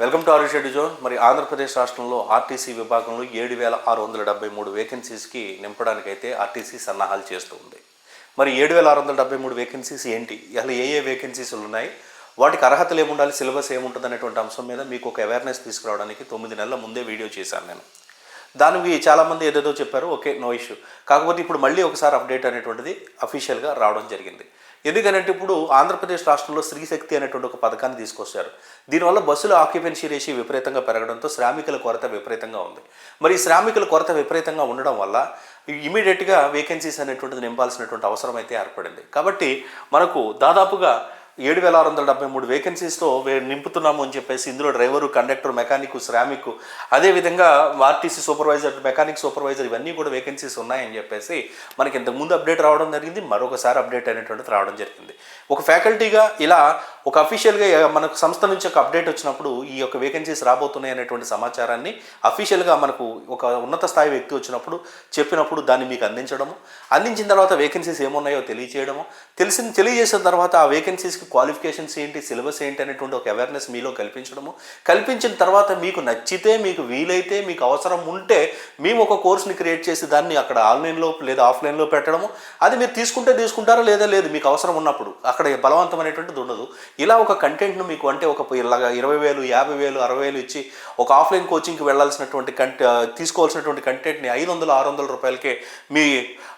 Welcome to our schedule zone. మరి ఆంధ్రప్రదేశ్ రాష్ట్రంలో RTC విభాగంలో ఏడు వేల ఆరు వందల డెబ్బై మూడు వేకెన్సీస్కి నింపడానికైతే ఆర్టీసీ సన్నాహాలు చేస్తూ ఉంది. మరి ఏడు వేల ఆరు వందల డెబ్బై మూడు వేకెన్సీస్ ఏంటి? అసలు ఏ ఏ వేకెన్సీస్లు ఉన్నాయి? వాటికి అర్హతలు ఏముండాలి? సిలబస్ ఏముంటుంది అనేటువంటి అంశం మీద మీకు ఒక అవేర్నెస్ తీసుకురావడానికి తొమ్మిది నెలల ముందే వీడియో చేశాను నేను. దానికి చాలామంది ఏదేదో చెప్పారు ఓకే నో ఇష్యూ. కాకపోతే ఇప్పుడు మళ్ళీ ఒకసారి అప్డేట్ అనేటువంటిది అఫీషియల్గా రావడం జరిగింది. ఎందుకంటే ఇప్పుడు ఆంధ్రప్రదేశ్ రాష్ట్రంలో స్త్రీశక్తి అనేటువంటి ఒక పథకాన్ని తీసుకొచ్చారు. దీనివల్ల బస్సుల ఆక్యుపెన్సీ రేషి విపరీతంగా పెరగడంతో శ్రామికుల కొరత విపరీతంగా ఉంది. మరి శ్రామికుల కొరత విపరీతంగా ఉండడం వల్ల ఇమీడియట్గా వేకెన్సీస్ అనేటువంటిది నింపాల్సినటువంటి అవసరం అయితే ఏర్పడింది. కాబట్టి మనకు దాదాపుగా ఏడు వేల ఆరు వందల డెబ్బై మూడు వేకెన్సీస్తో నింపుతున్నాము అని చెప్పేసి ఇందులో డ్రైవరు కండక్టర్ మెకానిక్ శ్రామిక్ అదేవిధంగా ఆర్టీసీ సూపర్వైజర్ మెకానిక్ సూపర్వైజర్ ఇవన్నీ కూడా వేకెన్సీస్ ఉన్నాయని చెప్పేసి మనకి ఇంతకుముందు అప్డేట్ రావడం జరిగింది. మరొకసారి అప్డేట్ అనేటువంటిది రావడం జరిగింది. ఒక ఫ్యాకల్టీగా ఇలా ఒక అఫీషియల్గా మనకు సంస్థ నుంచి ఒక అప్డేట్ వచ్చినప్పుడు ఈ యొక్క వేకెన్సీస్ రాబోతున్నాయి అనేటువంటి సమాచారాన్ని అఫీషియల్గా మనకు ఒక ఉన్నత స్థాయి వ్యక్తి వచ్చినప్పుడు చెప్పినప్పుడు దాన్ని మీకు అందించడము అందించిన తర్వాత వేకెన్సీస్ ఏమున్నాయో తెలియచేయడము తెలిసిన తెలియజేసిన తర్వాత ఆ వేకెన్సీస్కి క్వాలిఫికేషన్స్ ఏంటి సిలబస్ ఏంటి అనేటువంటి ఒక అవేర్నెస్ మీలో కల్పించడము. కల్పించిన తర్వాత మీకు నచ్చితే మీకు వీలైతే మీకు అవసరం ఉంటే మేము ఒక కోర్స్ని క్రియేట్ చేసి దాన్ని అక్కడ ఆన్లైన్లో లేదా ఆఫ్లైన్లో పెట్టడము. అది మీరు తీసుకుంటే తీసుకుంటారా లేదా లేదు మీకు అవసరం ఉన్నప్పుడు. అక్కడ బలవంతం అనేటువంటిది ఉండదు. ఇలా ఒక కంటెంట్ను మీకు అంటే ఒక ఇలాగా ఇరవై వేలు యాభై వేలు అరవై వేలు ఇచ్చి ఒక ఆఫ్లైన్ కోచింగ్కి వెళ్ళాల్సినటువంటి కంటే తీసుకోవాల్సినటువంటి కంటెంట్ని ఐదు వందలు ఆరు వందల రూపాయలకే మీ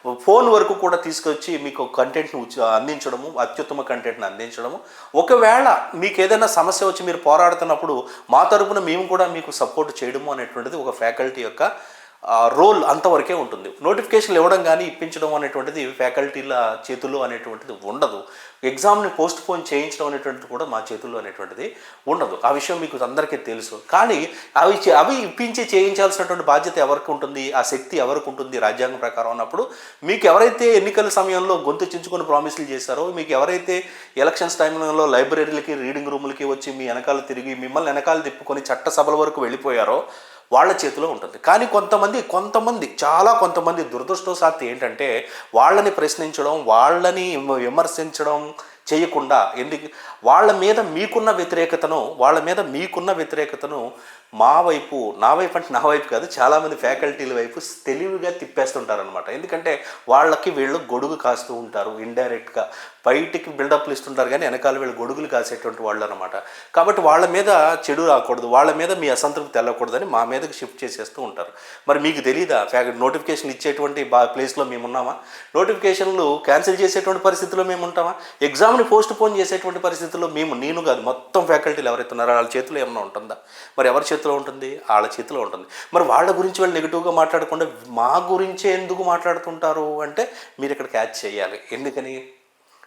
ఫోన్ వరకు కూడా తీసుకొచ్చి మీకు కంటెంట్ని అందించడము అత్యుత్తమ కంటెంట్ని అందించడము. ఒకవేళ మీకు ఏదైనా సమస్య వచ్చి మీరు పోరాడుతున్నప్పుడు మా తరపున మేము కూడా మీకు సపోర్ట్ చేయడము అనేటువంటిది ఒక ఫ్యాకల్టీ యొక్క రోల్ అంతవరకే ఉంటుంది. నోటిఫికేషన్లు ఇవ్వడం కానీ ఇప్పించడం అనేటువంటిది ఫ్యాకల్టీల చేతుల్లో అనేటువంటిది ఉండదు. ఎగ్జామ్ని పోస్ట్ పోన్ చేయించడం అనేటువంటిది కూడా మా చేతుల్లో అనేటువంటిది ఉండదు. ఆ విషయం మీకు అందరికీ తెలుసు. కానీ అవి చే- అవి ఇప్పించి చేయించాల్సినటువంటి బాధ్యత ఎవరికి ఉంటుంది? ఆ శక్తి ఎవరికి ఉంటుంది? రాజ్యాంగం ప్రకారం అన్నప్పుడు మీకు ఎవరైతే ఎన్నికల సమయంలో గొంతు చించుకొని ప్రామిసులు చేశారో మీకు ఎవరైతే ఎలక్షన్స్ టైంలో లైబ్రరీలకి రీడింగ్ రూములకి వచ్చి మీ వెనకాల తిరిగి మిమ్మల్ని వెనకాల తిప్పుకొని చట్టసభల వరకు వెళ్ళిపోయారో వాళ్ళ చేతిలో ఉంటుంది. కానీ కొంతమంది కొంతమంది చాలా కొంతమంది దురదృష్టవశాత్తు ఏంటంటే వాళ్ళని ప్రశ్నించడం వాళ్ళని విమర్శించడం చేయకుండా ఎందుకు వాళ్ళ మీద మీకున్న వ్యతిరేకతను వాళ్ళ మీద మీకున్న వ్యతిరేకతను మా వైపు నా వైపు అంటే నా వైపు కాదు చాలామంది ఫ్యాకల్టీల వైపు తెలివిగా తిప్పేస్తుంటారనమాట ఎందుకంటే వాళ్ళకి వీళ్ళు గొడుగు కాస్తూ ఉంటారు ఇండైరెక్ట్గా. బయటికి బిల్డప్లు ఇస్తుంటారు కానీ వెనకాల వీళ్ళు గొడుగులు కాసేటువంటి వాళ్ళు అనమాట కాబట్టి వాళ్ళ మీద చెడు రాకూడదు వాళ్ళ మీద మీ అసంతృప్తి వెళ్ళకూడదని మా మీదకి షిఫ్ట్ చేసేస్తూ ఉంటారు. మరి మీకు తెలియదా ఫ్యాక్ నోటిఫికేషన్ ఇచ్చేటువంటి బా ప్లేస్లో మేము ఉన్నామా నోటిఫికేషన్లు క్యాన్సిల్ చేసేటువంటి పరిస్థితిలో మేము ఉంటామా ఎగ్జామ్ ఎగ్జామ్ని పోస్ట్ పోన్ చేసేటువంటి పరిస్థితుల్లో మేము నేను కాదు మొత్తం ఫ్యాకల్టీలు ఎవరైతే ఉన్నారో వాళ్ళ చేతిలో ఏమైనా ఉంటుందా? మరి ఎవరి చేతిలో ఉంటుంది? వాళ్ళ చేతిలో ఉంటుంది. మరి వాళ్ళ గురించి వాళ్ళు నెగిటివ్గా మాట్లాడకుండా మా గురించే ఎందుకు మాట్లాడుతుంటారు అంటే మీరు ఇక్కడ క్యాచ్ చేయాలి. ఎందుకని?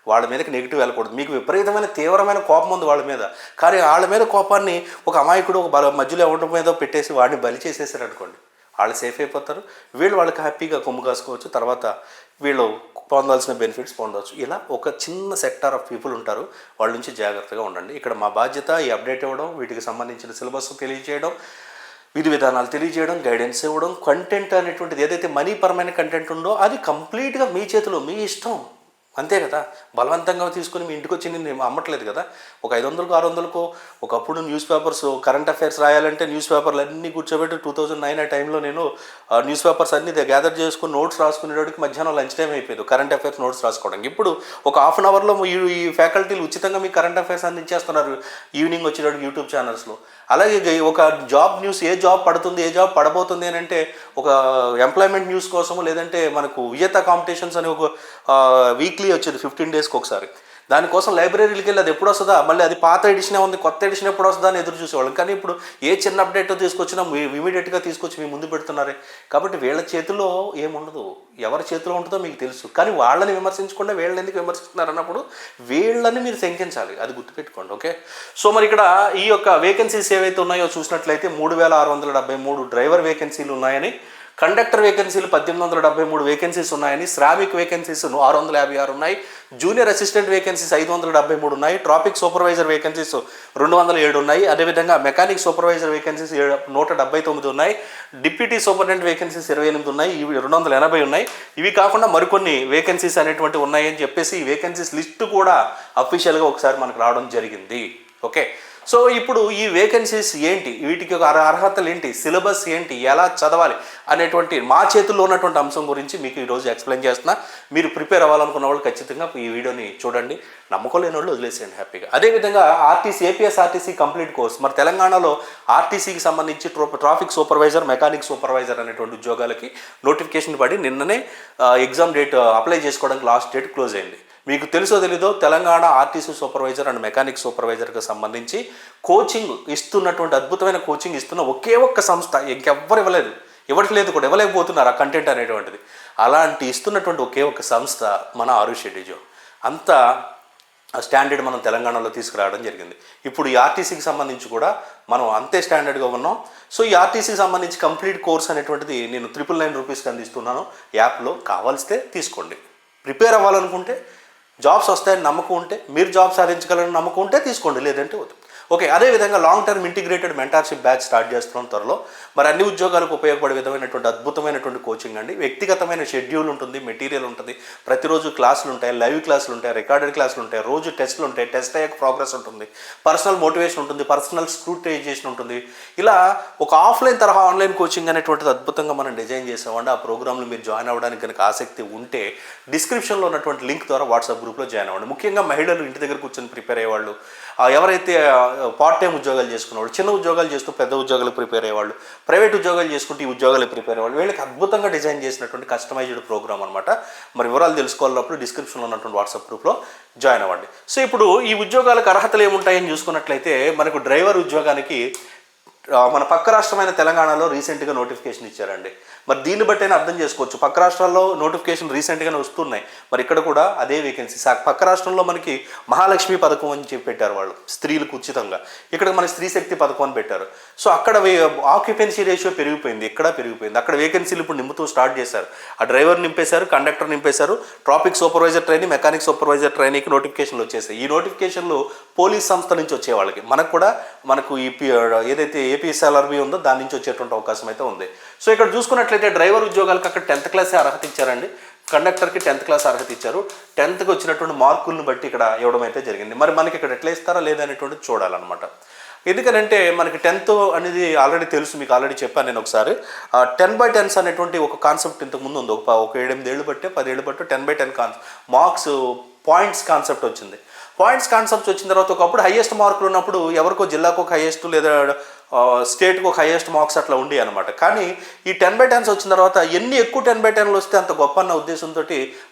వాళ్ళ మీదకి నెగిటివ్ వెళ్ళకూడదు. మీకు విపరీతమైన తీవ్రమైన కోపం ఉంది వాళ్ళ మీద. కానీ వాళ్ళ మీద కోపాన్ని ఒక అమాయకుడు ఒక బల మధ్యలో ఎవరి మీద పెట్టేసి వాడిని బలి చేసేసారు అనుకోండి వాళ్ళు సేఫ్ అయిపోతారు. వీళ్ళు వాళ్ళకి హ్యాపీగా కొమ్ము కాసుకోవచ్చు. తర్వాత వీళ్ళు పొందాల్సిన బెనిఫిట్స్ పొందవచ్చు. ఇలా ఒక చిన్న సెక్టార్ ఆఫ్ పీపుల్ ఉంటారు. వాళ్ళ నుంచి జాగ్రత్తగా ఉండండి. ఇక్కడ మా బాధ్యత ఈ అప్డేట్ ఇవ్వడం వీటికి సంబంధించిన సిలబస్ తెలియజేయడం విధి విధానాలు తెలియజేయడం గైడెన్స్ ఇవ్వడం కంటెంట్ అనేటువంటిది ఏదైతే మనీ పరమైన కంటెంట్ ఉందో అది కంప్లీట్గా మీ చేతిలో మీ ఇష్టం. అంతే కదా? బలవంతంగా తీసుకుని మీ ఇంటికి వచ్చి నేను అమ్మట్లేదు కదా? ఒక ఐదు వందలకు ఆరు వందలకు ఒకప్పుడు న్యూస్ పేపర్స్ కరెంట్ అఫైర్స్ రాయాలంటే న్యూస్ పేపర్లు అన్నీ కూర్చోబెట్టి టూ థౌజండ్ నైన్ ఆ టైంలో నేను ఆ న్యూస్ పేపర్స్ అన్ని గ్యాదర్ చేసుకుని నోట్స్ రాసుకునేటోడికి మధ్యాహ్నం లంచ్ టైం అయిపోయింది. కరెంట్ అఫైర్స్ నోట్స్ రాసుకోవడానికి. ఇప్పుడు ఒక హాఫ్ అన్ అవర్లో ఈ ఫ్యాకల్టీలు ఉచితంగా మీ కరెంట్ అఫైర్స్ అందించేస్తున్నారు ఈవినింగ్ వచ్చేటప్పుడు యూట్యూబ్ ఛానల్స్లో. అలాగే ఒక జాబ్ న్యూస్ ఏ జాబ్ పడుతుంది ఏ జాబ్ పడబోతుంది అని అంటే ఒక ఎంప్లాయ్మెంట్ న్యూస్ కోసము లేదంటే మనకు విజేత కాంపిటీషన్స్ అని ఒక వీక్లీ వచ్చేది ఫిఫ్టీన్ డేస్కి ఒకసారి. దానికోసం లైబ్రరీకి వెళ్ళి అది ఎప్పుడు వస్తుందా? మళ్ళీ అది పాత ఎడిషనే ఉంది కొత్త ఎడిషన్ ఎప్పుడు వస్తుందా అని ఎదురు చూసేవాళ్ళం. కానీ ఇప్పుడు ఏ చిన్న అప్డేట్ తీసుకొచ్చినా ఇమీడియట్గా తీసుకొచ్చి మీ ముందు పెడుతున్నారే. కాబట్టి వీళ్ళ చేతిలో ఏముండదు. ఎవరి చేతిలో ఉంటుందో మీకు తెలుసు. కానీ వాళ్ళని విమర్శించకుండా వీళ్ళని ఎందుకు విమర్శిస్తున్నారు అన్నప్పుడు వీళ్ళని మీరు శంకించాలి. అది గుర్తుపెట్టుకోండి ఓకే? సో మరి ఇక్కడ ఈ యొక్క వేకెన్సీస్ ఏవైతే ఉన్నాయో చూసినట్లయితే మూడు వేల ఆరు వందల డెబ్బై మూడు డ్రైవర్ వేకెన్సీలు ఉన్నాయని కండక్టర్ వేకెన్సీలు పద్దెనిమిది వందల డెబ్బై మూడు వేకెన్సీస్ ఉన్నాయని శ్రామిక్ వేకెన్సీస్ ఆరు వందల యాభై ఆరు ఉన్నాయి జూనియర్ అసిస్టెంట్ వేకెన్సీస్ ఐదు వందల డెబ్బై మూడు ఉన్నాయి ట్రాఫిక్ సూపర్వైజర్ వేకెన్సీస్ రెండు వందల ఏడు ఉన్నాయి. అదేవిధంగా మెకానిక్ సూపర్వైజర్ వేకెన్సీస్ నూట డెబ్బై తొమ్మిది ఉన్నాయి డిప్యూటీ సూపరింటెండెంట్ వేకెన్సీస్ ఇరవై ఎనిమిది ఉన్నాయి ఇవి రెండు వందల ఎనభై ఉన్నాయి. ఇవి కాకుండా మరికొన్ని వేకెన్సీస్ అనేటువంటి ఉన్నాయి అని చెప్పేసి ఈ వేకెన్సీస్ లిస్టు కూడా అఫీషియల్గా ఒకసారి మనకు రావడం జరిగింది. ఓకే. సో ఇప్పుడు ఈ వేకెన్సీస్ ఏంటి? వీటికి ఒక అర్హతలు ఏంటి? సిలబస్ ఏంటి? ఎలా చదవాలి? అనేటువంటి మా చేతుల్లో ఉన్నటువంటి అంశం గురించి మీకు ఈరోజు ఎక్స్ప్లెయిన్ చేస్తున్నా. మీరు ప్రిపేర్ అవ్వాలనుకున్న వాళ్ళు ఖచ్చితంగా ఈ వీడియోని చూడండి. నమ్మకలేని వాళ్ళు వదిలేసేయండి హ్యాపీగా. అదేవిధంగా RTC APS RTC complete course మరి తెలంగాణలో ఆర్టీసీకి సంబంధించి ట్రాఫిక్ సూపర్వైజర్ మెకానిక్ సూపర్వైజర్ అనేటువంటి ఉద్యోగాలకి నోటిఫికేషన్ పడి నిన్ననే ఎగ్జామ్ డేట్ అప్లై చేసుకోవడానికి లాస్ట్ డేట్ క్లోజ్ అయింది. మీకు తెలుసో తెలీదో Telangana RTC supervisor and mechanic సూపర్వైజర్కి సంబంధించి కోచింగ్ ఇస్తున్నటువంటి అద్భుతమైన కోచింగ్ ఇస్తున్న ఒకే ఒక్క సంస్థ ఇంకెవ్వరు ఇవ్వలేదు. ఇవ్వట్లేదు కూడా ఇవ్వలేకపోతున్నారు ఆ కంటెంట్ అనేటువంటిది. అలాంటి ఇస్తున్నటువంటి ఒకే ఒక సంస్థ మన ఆరు షెడ్యూజో అంత స్టాండర్డ్ మనం తెలంగాణలో తీసుకురావడం జరిగింది. ఇప్పుడు ఈ ఆర్టీసీకి సంబంధించి కూడా మనం అంతే స్టాండర్డ్గా ఉన్నాం. సో ఈ ఆర్టీసీకి సంబంధించి కంప్లీట్ కోర్స్ అనేటువంటిది నేను ట్రిపుల్ నైన్ రూపీస్కి అందిస్తున్నాను. యాప్లో కావాల్స్తే తీసుకోండి. ప్రిపేర్ అవ్వాలనుకుంటే జాబ్స్ వస్తాయని నమ్మకం ఉంటే మీరు జాబ్ సాధించగలని నమ్మకం ఉంటే తీసుకోండి లేదంటే వద్దు. ఓకే అదేవిధంగా long term integrated mentorship batch start చేస్తున్నాం త్వరలో. మరి అన్ని ఉద్యోగాలకు ఉపయోగపడే విధమైనటువంటి అద్భుతమైనటువంటి కోచింగ్ అండి. వ్యక్తిగతమైన షెడ్యూల్ ఉంటుంది మెటీరియల్ ఉంటుంది. ప్రతిరోజు క్లాసులు ఉంటాయి లైవ్ క్లాసులు ఉంటాయి రికార్డెడ్ క్లాసులు ఉంటాయి రోజు టెస్ట్లు ఉంటాయి టెస్ట్ అయ్యాక ప్రోగ్రెస్ ఉంటుంది. పర్సనల్ మోటివేషన్ ఉంటుంది పర్సనల్ స్క్రూటైజేషన్ ఉంటుంది. ఇలా ఒక ఆఫ్లైన్ తరహా ఆన్లైన్ కోచింగ్ అనేటువంటిది అద్భుతంగా మనం డిజైన్ చేసామండి. ఆ ప్రోగ్రాంలో మీరు జాయిన్ అవ్వడానికి కనుక ఆసక్తి ఉంటే డిస్క్రిప్షన్లో ఉన్నటువంటి లింక్ ద్వారా వాట్సాప్ గ్రూప్లో జాయిన్ అవ్వండి. ముఖ్యంగా మహిళలు ఇంటి దగ్గర కూర్చొని ప్రిపేర్ అయ్యేవాళ్ళు ఎవరైతే పార్ట్ టైం ఉద్యోగాలు చేసుకునేవాళ్ళు చిన్న ఉద్యోగాలు చేస్తూ పెద్ద ఉద్యోగాలకు ప్రిపేర్ అయ్యేవాళ్ళు ప్రైవేట్ ఉద్యోగాలు చేసుకుంటూ ఈ ఉద్యోగాలకు ప్రిపేర్ అయ్యేవాళ్ళు వీళ్ళకి అద్భుతంగా డిజైన్ చేసినటువంటి కస్టమైజ్డ్ ప్రోగ్రామ్ అనమాట మరి వివరాలు తెలుసుకోవాలన్నప్పుడు డిస్క్రిప్షన్లో ఉన్నటువంటి వాట్సాప్ గ్రూప్లో జాయిన్ అవ్వండి. సో ఇప్పుడు ఈ ఉద్యోగాలకు అర్హతలు ఏముంటాయని చూసుకున్నట్లయితే మనకు డ్రైవర్ ఉద్యోగానికి మన పక్క రాష్ట్రమైన తెలంగాణలో రీసెంట్గా నోటిఫికేషన్ ఇచ్చారండి. మరి దీన్ని బట్టి అయినా అర్థం చేసుకోవచ్చు. పక్క రాష్ట్రాల్లో నోటిఫికేషన్ రీసెంట్గానే వస్తున్నాయి. మరి ఇక్కడ కూడా అదే వేకెన్సీ పక్క రాష్ట్రంలో మనకి మహాలక్ష్మి పథకం అని చెప్పి పెట్టారు వాళ్ళు స్త్రీలకు ఉచితంగా. ఇక్కడ మన స్త్రీ శక్తి పథకం అని పెట్టారు. సో అక్కడ ఆక్యుపెన్సీ రేషియో పెరిగిపోయింది. ఇక్కడ పెరిగిపోయింది. అక్కడ వేకెన్సీలు ఇప్పుడు నింపుతూ స్టార్ట్ చేశారు. ఆ డ్రైవర్ నింపేశారు conductor నింపేశారు traffic supervisor training mechanic supervisor ట్రైనింగ్కి నోటిఫికేషన్లు వచ్చేసాయి. ఈ నోటిఫికేషన్లు పోలీస్ సంస్థ నుంచి వచ్చే వాళ్ళకి. మనకు కూడా మనకు ఈ పి- ఏదైతే ఏపీఎస్ఎల్ఆర్బీ ఉందో దాని నుంచి వచ్చేటువంటి అవకాశం అయితే ఉంది. సో ఇక్కడ చూసుకున్నట్లయితే డ్రైవర్ ఉద్యోగాలకు అక్కడ టెన్త్ క్లాసే అర్హత ఇచ్చారండి? కండక్టర్కి టెన్త్ క్లాస్ అర్హత ఇచ్చారు. టెన్త్కి వచ్చినటువంటి మార్కులను బట్టి ఇక్కడ ఇవ్వడం అయితే జరిగింది. మరి మనకి ఇక్కడ ఎట్లా ఇస్తారా లేదనేటువంటి చూడాలన్నమాట. ఎందుకనంటే మనకి టెన్త్ అనేది ఆల్రెడీ తెలుసు మీకు ఆల్రెడీ చెప్పాను నేను ఒకసారి. టెన్ బై టెన్స్ అనేటువంటి ఒక కాన్సెప్ట్ ఇంతకు ముందు ఉంది. ఒక ఒక ఏడెనిమిది ఏళ్ళు బట్టే పదేళ్ళు బట్టే ten by ten cons marks points concept వచ్చింది. పాయింట్స్ కాన్సెప్ట్ వచ్చిన తర్వాత ఒకప్పుడు హైయెస్ట్ మార్కులు ఉన్నప్పుడు ఎవరికో జిల్లాకు ఒక హైయెస్ట్ లేదా స్టేట్కు ఒక హైయెస్ట్ మార్క్స్ అట్లా ఉండి అనమాట కానీ ఈ టెన్ బై టెన్స్ వచ్చిన తర్వాత ఎన్ని ఎక్కువ టెన్ బై టెన్లు వస్తే అంత గొప్ప అన్న ఉద్దేశంతో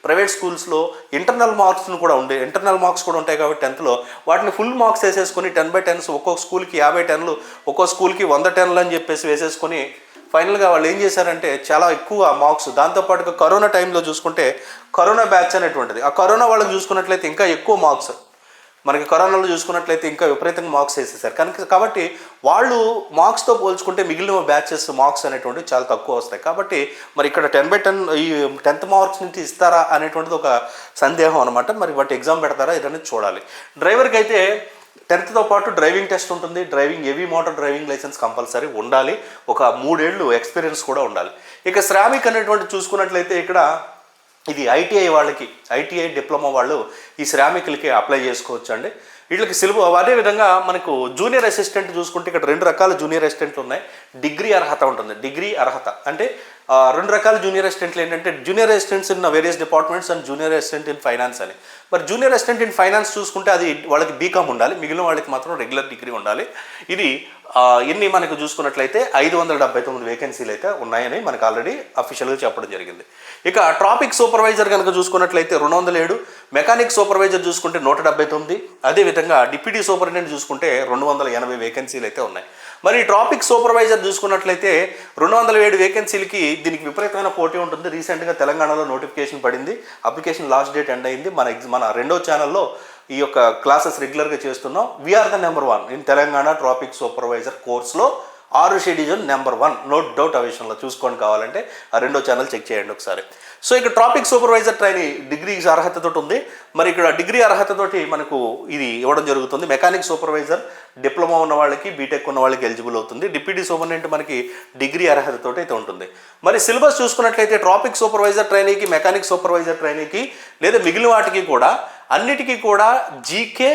ప్రైవేట్ స్కూల్స్లో ఇంటర్నల్ మార్క్స్ను కూడా ఉండే ఇంటర్నల్ మార్క్స్ కూడా ఉంటాయి కాబట్టి టెన్త్లో వాటిని ఫుల్ మార్క్స్ వేసేసుకొని టెన్ బై టెన్స్ ఒక్కొక్క స్కూల్కి యాభై టెన్లు ఒక్కో స్కూల్కి వంద టెన్లు అని చెప్పేసి వేసేసుకొని ఫైనల్గా వాళ్ళు ఏం చేశారంటే చాలా ఎక్కువ మార్క్స్ దాంతోపాటుగా కరోనా టైంలో చూసుకుంటే కరోనా బ్యాచ్ అనేటువంటిది. ఆ కరోనా వాళ్ళకి చూసుకున్నట్లయితే ఇంకా ఎక్కువ మార్క్స్. మనకి కరోనాలో చూసుకున్నట్లయితే ఇంకా విపరీతంగా మార్క్స్ వేసేసారు. కనుక కాబట్టి వాళ్ళు మార్క్స్తో పోల్చుకుంటే మిగిలిన బ్యాచెస్ మార్క్స్ అనేటువంటివి చాలా తక్కువ వస్తాయి. కాబట్టి మరి ఇక్కడ టెన్ బై టెన్ ఈ టెన్త్ మార్క్స్ నుంచి ఇస్తారా అనేటువంటిది ఒక సందేహం అనమాట మరి వాటి ఎగ్జామ్ పెడతారా ఇదనేది చూడాలి. డ్రైవర్కి అయితే టెన్త్తో పాటు డ్రైవింగ్ టెస్ట్ ఉంటుంది. Driving heavy motor driving licence compulsory ఉండాలి. ఒక మూడేళ్ళు ఎక్స్పీరియన్స్ కూడా ఉండాలి. ఇక శ్రామిక్ అనేటువంటి చూసుకున్నట్లయితే ఇక్కడ ఇది ఐటీఐ వాళ్ళకి ఐటీఐ డిప్లొమా వాళ్ళు ఈ శ్రామికులకి అప్లై చేసుకోవచ్చు అండి వీళ్ళకి సిలబ అదేవిధంగా మనకు జూనియర్ అసిస్టెంట్ చూసుకుంటే ఇక్కడ రెండు రకాల జూనియర్ అసిస్టెంట్లు ఉన్నాయి. డిగ్రీ అర్హత ఉంటుంది. డిగ్రీ అర్హత. అంటే రెండు రకాల జూనియర్ అసిస్టెంట్లు ఏంటంటే junior assistants in various departments and junior assistant in finance అని. మరి జూనియర్ అసిస్టెంట్ ఇన్ ఫైనాన్స్ చూసుకుంటే అది వాళ్ళకి బీకామ్ ఉండాలి. మిగిలిన వాళ్ళకి మాత్రం రెగ్యులర్ డిగ్రీ ఉండాలి. ఇది ఇన్ని మనకు చూసుకున్నట్లయితే ఐదు వందల డెబ్బై తొమ్మిది వేకెన్సీలు అయితే ఉన్నాయని మనకు ఆల్రెడీ అఫీషియల్గా చెప్పడం జరిగింది. ఇక ట్రాఫిక్ సూపర్వైజర్ కనుక చూసుకున్నట్లయితే రెండు వందల ఏడు మెకానిక్ సూపర్వైజర్ చూసుకుంటే నూట డెబ్బై తొమ్మిది అదేవిధంగా డిప్యూటీ సూపరింటెండెంట్ చూసుకుంటే రెండు వందల ఎనభై వేకెన్సీలు అయితే ఉన్నాయి. మరి ట్రాఫిక్ సూపర్వైజర్ చూసుకున్నట్లయితే రెండు వందల ఏడు వేకెన్సీలకి దీనికి విపరీతమైన పోటీ ఉంటుంది. రీసెంట్గా తెలంగాణలో నోటిఫికేషన్ పడింది. అప్లికేషన్ లాస్ట్ డేట్ ఎండ్ అయింది. మన మన రెండో ఛానల్లో ఈ యొక్క క్లాసెస్ రెగ్యులర్గా చేస్తున్నాం. We're the number one in Telangana traffic supervisor కోర్స్లో our schedule zone number one no doubt ఆ విషయంలో చూసుకొని కావాలంటే ఆ రెండో ఛానల్ చెక్ చేయండి ఒకసారి. సో ఇక్కడ ట్రాఫిక్ సూపర్వైజర్ ట్రైనింగ్ డిగ్రీ అర్హతతో ఉంది. మరి ఇక్కడ డిగ్రీ అర్హతతోటి మనకు ఇది ఇవ్వడం జరుగుతుంది. మెకానిక్ సూపర్వైజర్ డిప్లొమా ఉన్న వాళ్ళకి బీటెక్ ఉన్న వాళ్ళకి ఎలిజిబుల్ అవుతుంది. డిప్యూటీ సూపరింటెండెంట్ మనకి డిగ్రీ అర్హతతో అయితే ఉంటుంది. మరి సిలబస్ చూసుకున్నట్లయితే ట్రాఫిక్ సూపర్వైజర్ ట్రైనింగ్కి మెకానిక్ సూపర్వైజర్ ట్రైనింగ్కి లేదా మిగిలిన వాటికి కూడా అన్నిటికీ కూడా జీకే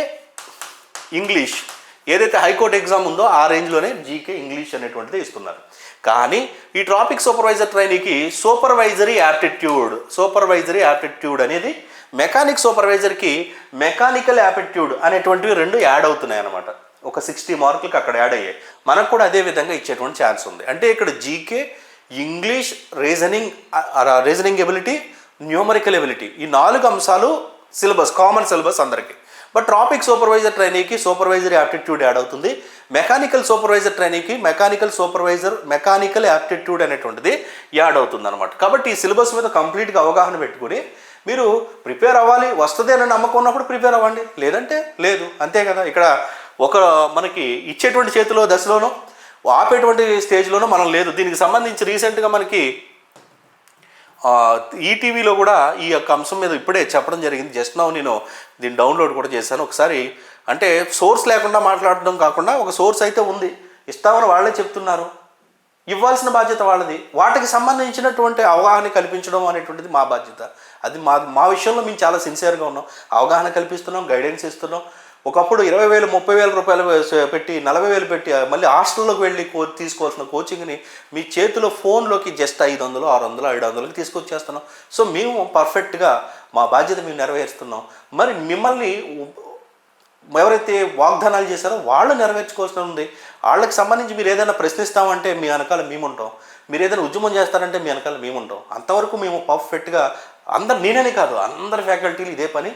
ఇంగ్లీష్. ఏదైతే హైకోర్టు ఎగ్జామ్ ఉందో ఆ రేంజ్లోనే జీకే ఇంగ్లీష్ అనేటువంటిది ఇస్తున్నారు. కానీ ఈ ట్రాఫిక్ సూపర్వైజర్ ట్రైనీకి సూపర్వైజరీ యాప్టిట్యూడ్ సూపర్వైజరీ యాప్టిట్యూడ్ అనేది మెకానిక్ సూపర్వైజర్కి మెకానికల్ యాప్టిట్యూడ్ అనేటువంటివి రెండు యాడ్ అవుతున్నాయి అన్నమాట. ఒక సిక్స్టీ మార్కులకి అక్కడ యాడ్ అయ్యాయి. మనకు కూడా అదే విధంగా ఇచ్చేటువంటి ఛాన్స్ ఉంది. అంటే ఇక్కడ GK English reasoning reasoning ability numerical ability ఈ నాలుగు అంశాలు సిలబస్ కామన్ సిలబస్ అందరికీ. బట్ ట్రాఫిక్ సూపర్వైజర్ ట్రైనీకి సూపర్వైజర్ యాప్టిట్యూడ్ యాడ్ అవుతుంది. మెకానికల్ సూపర్వైజర్ ట్రైనీకి మెకానికల్ సూపర్వైజర్ మెకానికల్ యాప్టిట్యూడ్ అనేటువంటిది యాడ్ అవుతుంది అనమాట కాబట్టి ఈ సిలబస్ మీద కంప్లీట్గా అవగాహన పెట్టుకుని మీరు ప్రిపేర్ అవ్వాలి. వస్తుంది అని నమ్మకం ఉన్నప్పుడు ప్రిపేర్ అవ్వండి. లేదంటే లేదు. అంతే కదా. ఇక్కడ ఒక మనకి ఇచ్చేటువంటి చేతిలో దశలోనో ఆపేటువంటి స్టేజ్లోనో మనం లేదు. దీనికి సంబంధించి రీసెంట్గా మనకి ఈటీవీలో కూడా ఈ యొక్క అంశం మీద ఇప్పుడే చెప్పడం జరిగింది. జస్ట్ నౌ నేను దీన్ని డౌన్లోడ్ కూడా చేశాను. ఒకసారి అంటే సోర్స్ లేకుండా మాట్లాడడం కాకుండా ఒక సోర్స్ అయితే ఉంది. ఇస్తామని వాళ్ళే చెప్తున్నారు. ఇవ్వాల్సిన బాధ్యత వాళ్ళది. వాటికి సంబంధించినటువంటి అవగాహన కల్పించడం అనేటువంటిది మా బాధ్యత. అది మా మా విషయంలో మేము చాలా సిన్సియర్గా ఉన్నాం. అవగాహన కల్పిస్తున్నాం గైడెన్స్ ఇస్తున్నాం. ఒకప్పుడు ఇరవై వేలు ముప్పై వేల రూపాయలు పెట్టి నలభై వేలు పెట్టి మళ్ళీ హాస్టల్లోకి వెళ్ళి కో తీసుకోవాల్సిన కోచింగ్ని మీ చేతిలో ఫోన్లోకి జస్ట్ ఐదు వందలు ఆరు వందలు ఏడు వందలకి తీసుకొచ్చేస్తున్నాం. సో మేము పర్ఫెక్ట్గా మా బాధ్యత మేము నెరవేరుస్తున్నాం. మరి మిమ్మల్ని ఎవరైతే వాగ్దానాలు చేశారో వాళ్ళు నెరవేర్చుకోవాల్సి ఉంది. వాళ్ళకి సంబంధించి మీరు ఏదైనా ప్రశ్నిస్తామంటే మీ వెనకాల మేము ఉంటాం మీరు ఏదైనా ఉద్యమం చేస్తారంటే మీ వెనకాల మేము ఉంటాం అంతవరకు మేము పర్ఫెక్ట్గా అందరు నేనని కాదు అందరి ఫ్యాకల్టీలు ఇదే పని.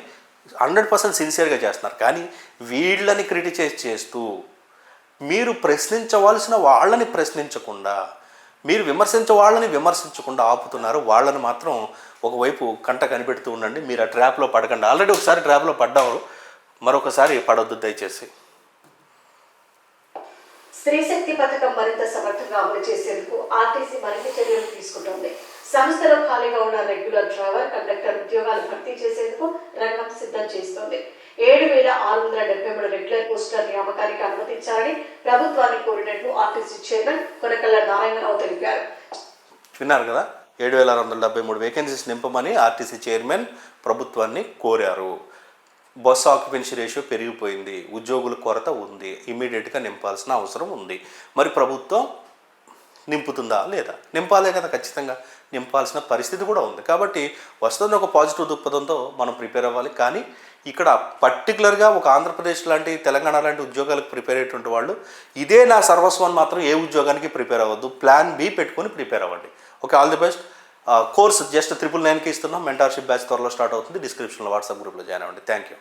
హండ్రెడ్ పర్సెంట్ సిన్సియర్గా చేస్తున్నారు. కానీ వీళ్ళని క్రిటిసైజ్ చేస్తూ మీరు ప్రశ్నించవలసిన వాళ్ళని ప్రశ్నించకుండా మీరు విమర్శించే వాళ్ళని విమర్శించకుండా ఆపుతున్నారు. వాళ్ళని మాత్రం ఒకవైపు కంట కనిపెడుతూ ఉండండి. మీరు ఆ ట్రాప్లో పడకండి. ఆల్రెడీ ఒకసారి ట్రాప్లో పడ్డాము మరొకసారి పడవద్దు దయచేసి. స్త్రీ శక్తి పథకం మరింత సమర్థంగా అమలు చేసేందుకు ఆర్టీసీ మరిన్ని చర్యలు తీసుకుంటోంది. సంస్థలో ఖాళీగా ఉన్న రెగ్యులర్ డ్రైవర్ కండక్టర్ ఉద్యోగాలు భర్తీ చేసేందుకు రంగం సిద్ధం చేస్తోంది. ఏడు వేల ఆరు వందల డెబ్బై మూడు రెగ్యులర్ పోస్టుల నియామకానికి అనుమతించాలని ప్రభుత్వాన్ని కోరినట్లు ఆర్టీసీ చైర్మన్ కొనకల్ల నారాయణరావు తెలిపారు. విన్నారు కదా? ఏడు వేల ఆరు వందల డెబ్బై మూడు వేకెన్సీస్ నింపమని ఆర్టీసీ చైర్మన్ ప్రభుత్వాన్ని కోరారు. బస్ ఆక్యుపెన్సీ రేషియో పెరిగిపోయింది. ఉద్యోగుల కొరత ఉంది. ఇమీడియట్గా నింపాల్సిన అవసరం ఉంది. మరి ప్రభుత్వం నింపుతుందా? లేదా? నింపాలే కదా ఖచ్చితంగా. నింపాల్సిన పరిస్థితి కూడా ఉంది. కాబట్టి వస్తుంది ఒక పాజిటివ్ దృక్పథంతో మనం ప్రిపేర్ అవ్వాలి. కానీ ఇక్కడ పర్టికులర్గా ఒక ఆంధ్రప్రదేశ్ లాంటి తెలంగాణ లాంటి ఉద్యోగాలకు ప్రిపేర్ అయ్యేటువంటి వాళ్ళు ఇదే నా సర్వస్వం మాత్రం ఏ ఉద్యోగానికి ప్రిపేర్ అవ్వద్దు. ప్లాన్ బి పెట్టుకొని ప్రిపేర్ అవ్వండి. Okay all the best. Course just triple నైన్కి ఇస్తున్నాం. మెంటార్షిప్ బ్యాచ్ త్వరలో స్టార్ట్ అవుతుంది. డిస్క్రిప్షన్లో వాట్సాప్ గ్రూప్లో జాయిన్ అవ్వండి. Thank you.